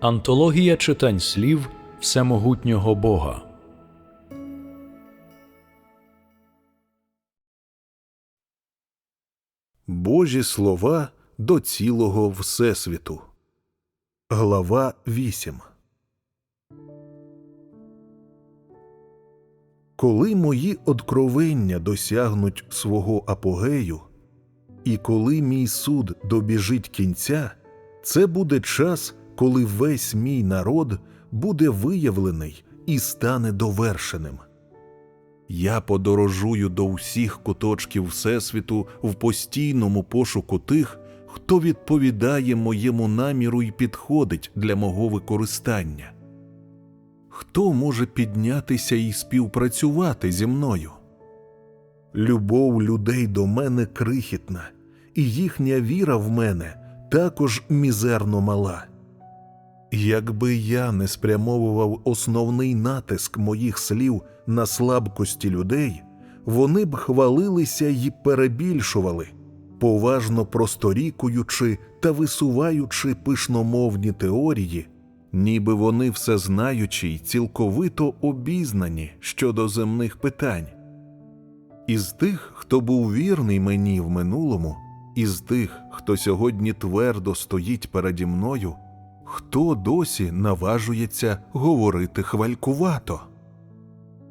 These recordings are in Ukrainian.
Антологія читань слів Всемогутнього Бога. Божі слова до цілого Всесвіту. Глава 8 Коли мої откровення досягнуть свого апогею, і коли мій суд добіжить кінця, це буде час, коли весь мій народ буде виявлений і стане довершеним. Я подорожую до всіх куточків Всесвіту в постійному пошуку тих, хто відповідає моєму наміру і підходить для мого використання. Хто може піднятися і співпрацювати зі мною? Любов людей до мене крихітна, і їхня віра в мене також мізерно мала. Якби я не спрямовував основний натиск моїх слів на слабкості людей, вони б хвалилися й перебільшували, поважно просторікуючи та висуваючи пишномовні теорії, ніби вони всезнаючі й цілковито обізнані щодо земних питань. Із тих, хто був вірний мені в минулому, із тих, хто сьогодні твердо стоїть переді мною, хто досі наважується говорити хвалькувато?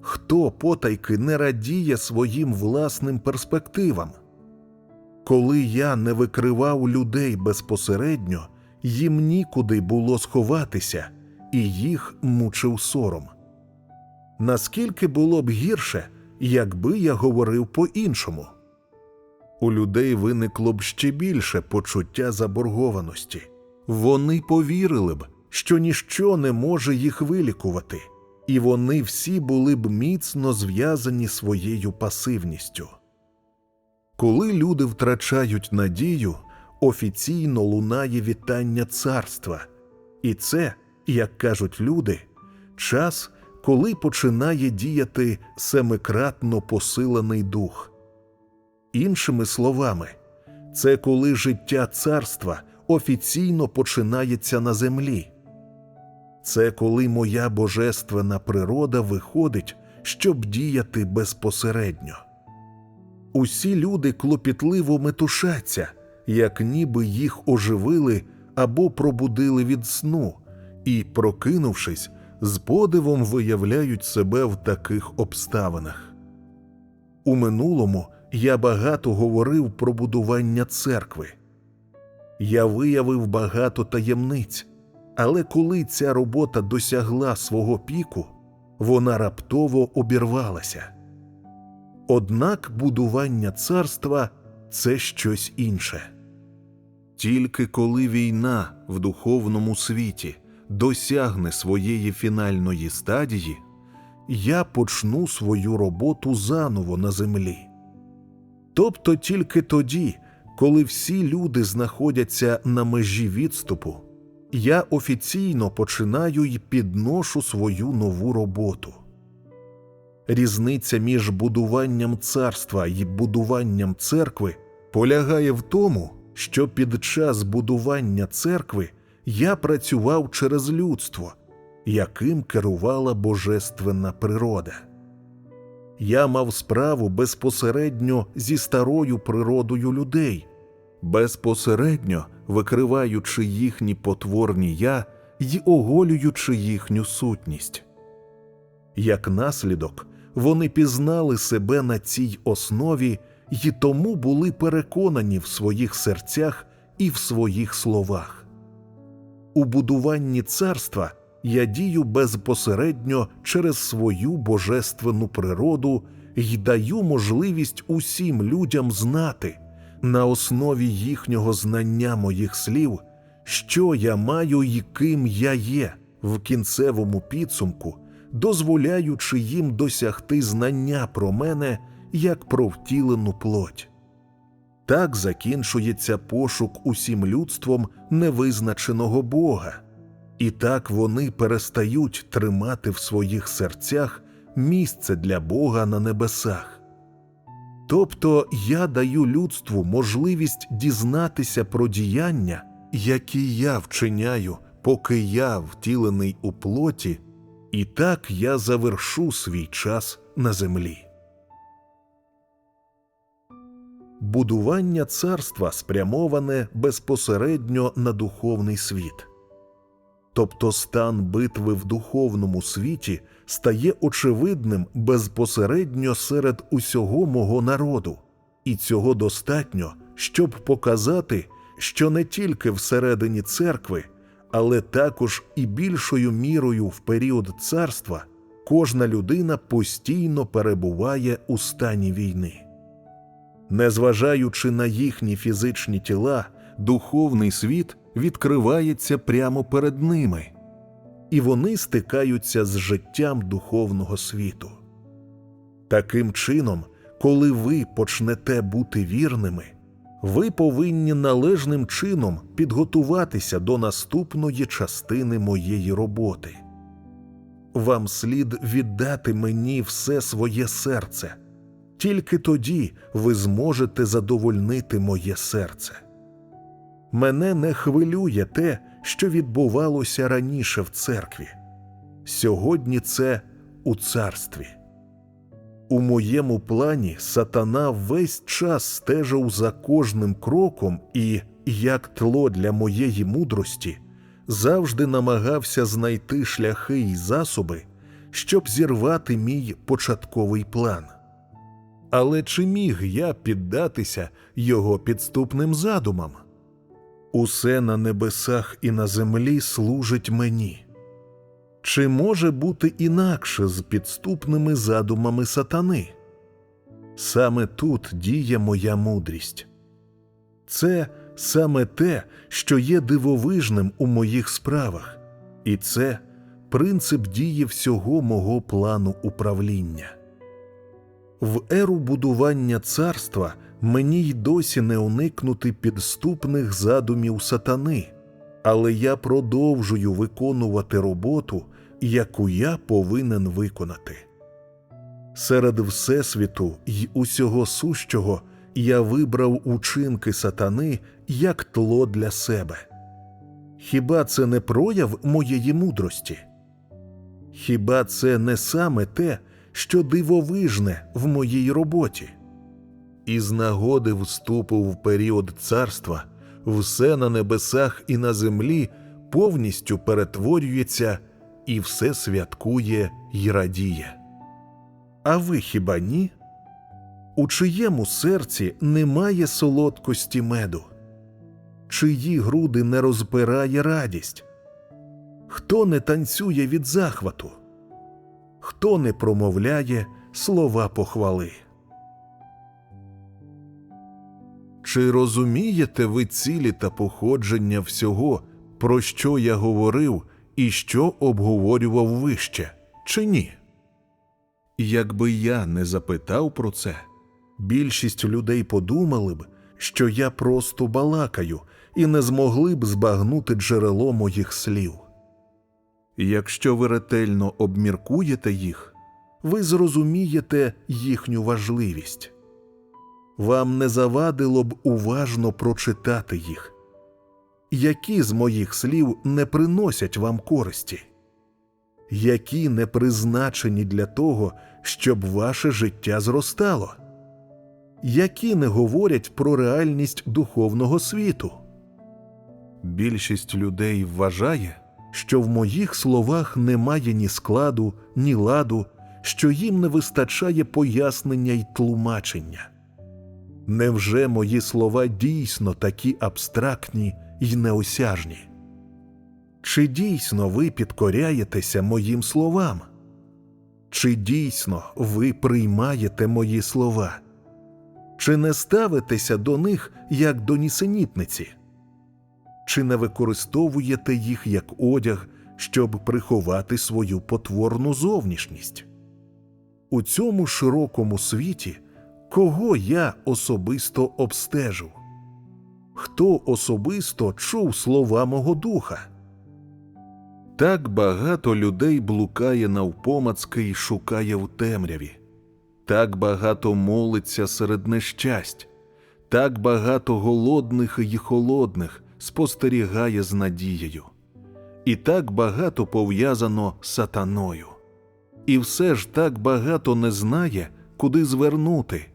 Хто потайки не радіє своїм власним перспективам? Коли я не викривав людей безпосередньо, їм нікуди було сховатися, і їх мучив сором. Наскільки було б гірше, якби я говорив по-іншому? У людей виникло б ще більше почуття заборгованості. Вони повірили б, що ніщо не може їх вилікувати, і вони всі були б міцно зв'язані своєю пасивністю. Коли люди втрачають надію, офіційно лунає вітання царства, і це, як кажуть люди, час, коли починає діяти семикратно посилений дух. Іншими словами, це коли життя царства офіційно починається на землі. Це коли моя божественна природа виходить, щоб діяти безпосередньо. Усі люди клопітливо метушаться, як ніби їх оживили або пробудили від сну, і, прокинувшись, з подивом виявляють себе в таких обставинах. У минулому я багато говорив про будування церкви. Я виявив багато таємниць, але коли ця робота досягла свого піку, вона раптово обірвалася. Однак будування царства це щось інше. Тільки коли війна в духовному світі досягне своєї фінальної стадії, я почну свою роботу заново на землі. Тобто тільки тоді, коли всі люди знаходяться на межі відступу, я офіційно починаю й підношу свою нову роботу. Різниця між будуванням царства і будуванням церкви полягає в тому, що під час будування церкви я працював через людство, яким керувала божественна природа. Я мав справу безпосередньо зі старою природою людей, безпосередньо викриваючи їхні потворні я й оголюючи їхню сутність. Як наслідок, вони пізнали себе на цій основі й тому були переконані в своїх серцях і в своїх словах. У будуванні царства я дію безпосередньо через свою божественну природу й даю можливість усім людям знати на основі їхнього знання моїх слів, що я маю і ким я є в кінцевому підсумку, дозволяючи їм досягти знання про мене як про втілену плоть. Так закінчується пошук усім людством невизначеного Бога, і так вони перестають тримати в своїх серцях місце для Бога на небесах. Тобто я даю людству можливість дізнатися про діяння, які я вчиняю поки я втілений у плоті, і так я завершу свій час на землі. Будування царства спрямоване безпосередньо на духовний світ. Тобто стан битви в духовному світі стає очевидним безпосередньо серед усього мого народу, і цього достатньо, щоб показати, що не тільки всередині церкви, але також і більшою мірою в період царства кожна людина постійно перебуває у стані війни. Незважаючи на їхні фізичні тіла, духовний світ відкривається прямо перед ними, і вони стикаються з життям духовного світу. Таким чином, коли ви почнете бути вірними, ви повинні належним чином підготуватися до наступної частини моєї роботи. Вам слід віддати мені все своє серце. Тільки тоді ви зможете задовольнити моє серце. Мене не хвилює те, що відбувалося раніше в церкві. Сьогодні це у царстві. У моєму плані сатана весь час стежив за кожним кроком і, як тло для моєї мудрості, завжди намагався знайти шляхи й засоби, щоб зірвати мій початковий план. Але чи міг я піддатися його підступним задумам? Усе на небесах і на землі служить мені. Чи може бути інакше з підступними задумами сатани? Саме тут діє моя мудрість. Це саме те, що є дивовижним у моїх справах, і це принцип дії всього мого плану управління. В еру будування царства мені й досі не уникнути підступних задумів сатани, але я продовжую виконувати роботу, яку я повинен виконати. Серед Всесвіту й усього сущого я вибрав учинки сатани як тло для себе. Хіба це не прояв моєї мудрості? Хіба це не саме те, що дивовижне в моїй роботі? Із нагоди вступу в період царства все на небесах і на землі повністю перетворюється і все святкує й радіє. А ви хіба ні? У чиєму серці немає солодкості меду? Чиї груди не розпирає радість? Хто не танцює від захвату? Хто не промовляє слова похвали? Чи розумієте ви цілі та походження всього, про що я говорив і що обговорював вище, чи ні? Якби я не запитав про це, більшість людей подумали б, що я просто балакаю і не змогли б збагнути джерело моїх слів. Якщо ви ретельно обміркуєте їх, ви зрозумієте їхню важливість. Вам не завадило б уважно прочитати їх. Які з моїх слів не приносять вам користі? Які не призначені для того, щоб ваше життя зростало? Які не говорять про реальність духовного світу? Більшість людей вважає, що в моїх словах немає ні складу, ні ладу, що їм не вистачає пояснення й тлумачення. Невже мої слова дійсно такі абстрактні й неосяжні? Чи дійсно ви підкоряєтеся моїм словам? Чи дійсно ви приймаєте мої слова? Чи не ставитеся до них як до нісенітниці? Чи не використовуєте їх як одяг, щоб приховати свою потворну зовнішність? У цьому широкому світі кого я особисто обстежив? Хто особисто чув слова мого духа? Так багато людей блукає навпомацки й шукає в темряві, так багато молиться серед нещасть, так багато голодних і холодних спостерігає з надією. і так багато пов'язано сатаною. І все ж так багато не знає, куди звернути,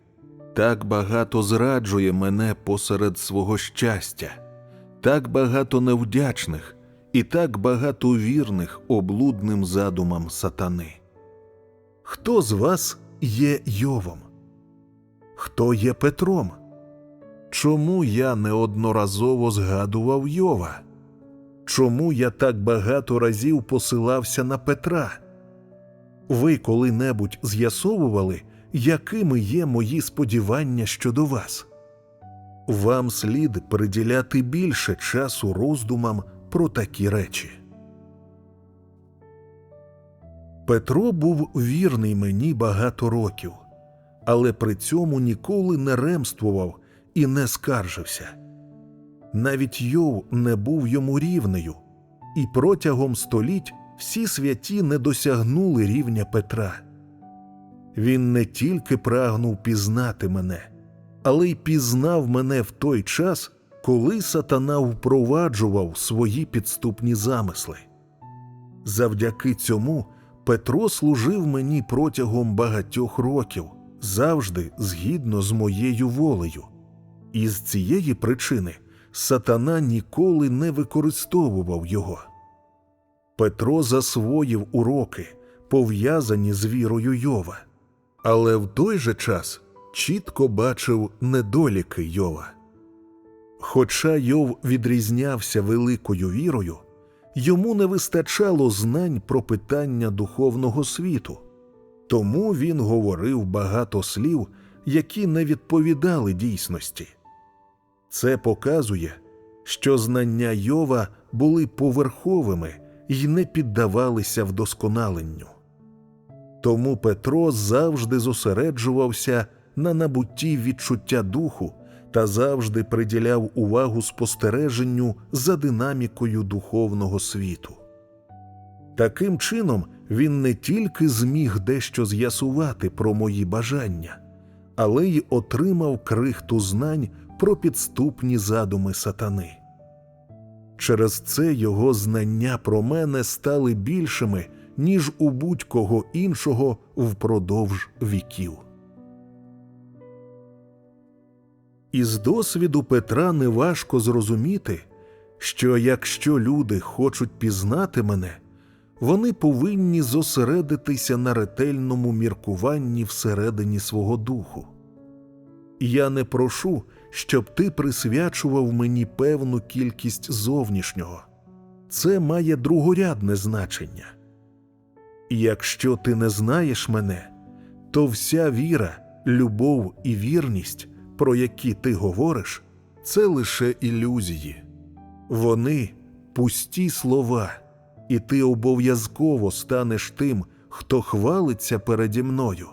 так багато зраджує мене посеред свого щастя, так багато невдячних і так багато вірних облудним задумам сатани. Хто з вас є Йовом? Хто є Петром? Чому я неодноразово згадував Йова? Чому я так багато разів посилався на Петра? Ви коли-небудь з'ясовували, якими є мої сподівання щодо вас? Вам слід приділяти більше часу роздумам про такі речі. Петро був вірний мені багато років, але при цьому ніколи не ремствував і не скаржився. Навіть Йов не був йому рівнею, і протягом століть всі святі не досягнули рівня Петра. Він не тільки прагнув пізнати мене, але й пізнав мене в той час, коли сатана впроваджував свої підступні замисли. Завдяки цьому Петро служив мені протягом багатьох років, завжди згідно з моєю волею. І з цієї причини сатана ніколи не використовував його. Петро засвоїв уроки, пов'язані з вірою Йова, але в той же час чітко бачив недоліки Йова. Хоча Йов відрізнявся великою вірою, йому не вистачало знань про питання духовного світу, тому він говорив багато слів, які не відповідали дійсності. Це показує, що знання Йова були поверховими і не піддавалися вдосконаленню. Тому Петро завжди зосереджувався на набутті відчуття духу та завжди приділяв увагу спостереженню за динамікою духовного світу. Таким чином, він не тільки зміг дещо з'ясувати про мої бажання, але й отримав крихту знань про підступні задуми сатани. Через це його знання про мене стали більшими, ніж у будь-кого іншого впродовж віків. Із досвіду Петра неважко зрозуміти, що якщо люди хочуть пізнати мене, вони повинні зосередитися на ретельному міркуванні всередині свого духу. Я не прошу, щоб ти присвячував мені певну кількість зовнішнього. Це має другорядне значення. Якщо ти не знаєш мене, то вся віра, любов і вірність, про які ти говориш, це лише ілюзії. Вони пусті слова, і ти обов'язково станеш тим, хто хвалиться переді мною,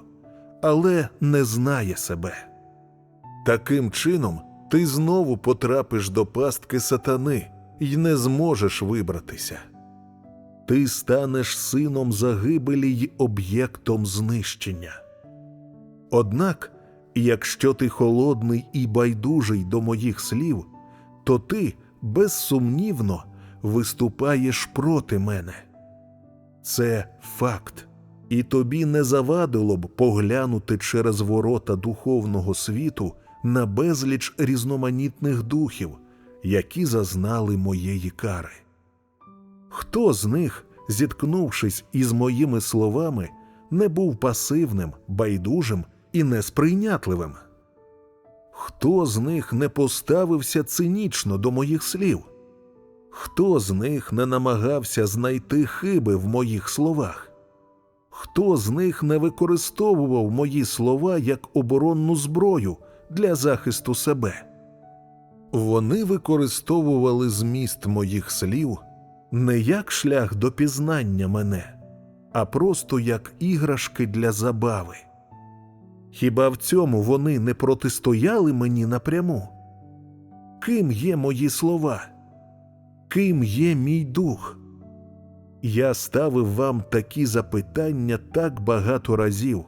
але не знає себе. Таким чином, ти знову потрапиш до пастки сатани і не зможеш вибратися. Ти станеш сином загибелі й об'єктом знищення. Однак, якщо ти холодний і байдужий до моїх слів, то ти безсумнівно виступаєш проти мене. Це факт, і тобі не завадило б поглянути через ворота духовного світу на безліч різноманітних духів, які зазнали моєї кари. Хто з них, зіткнувшись із моїми словами, не був пасивним, байдужим і несприйнятливим? Хто з них не поставився цинічно до моїх слів? Хто з них не намагався знайти хиби в моїх словах? Хто з них не використовував мої слова як оборонну зброю для захисту себе? Вони використовували зміст моїх слів не як шлях до пізнання мене, а просто як іграшки для забави. Хіба в цьому вони не протистояли мені напряму? Ким є мої слова? Ким є мій дух? Я ставив вам такі запитання так багато разів,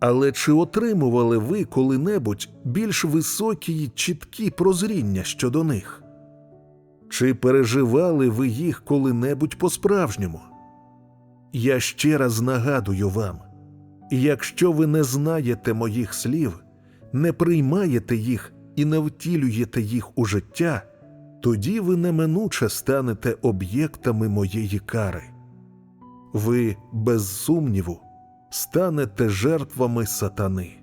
але чи отримували ви коли-небудь більш високі й чіткі прозріння щодо них? Чи переживали ви їх коли-небудь по-справжньому? Я ще раз нагадую вам: якщо ви не знаєте моїх слів, не приймаєте їх і не втілюєте їх у життя, тоді ви неминуче станете об'єктами моєї кари. Ви, без сумніву, станете жертвами сатани.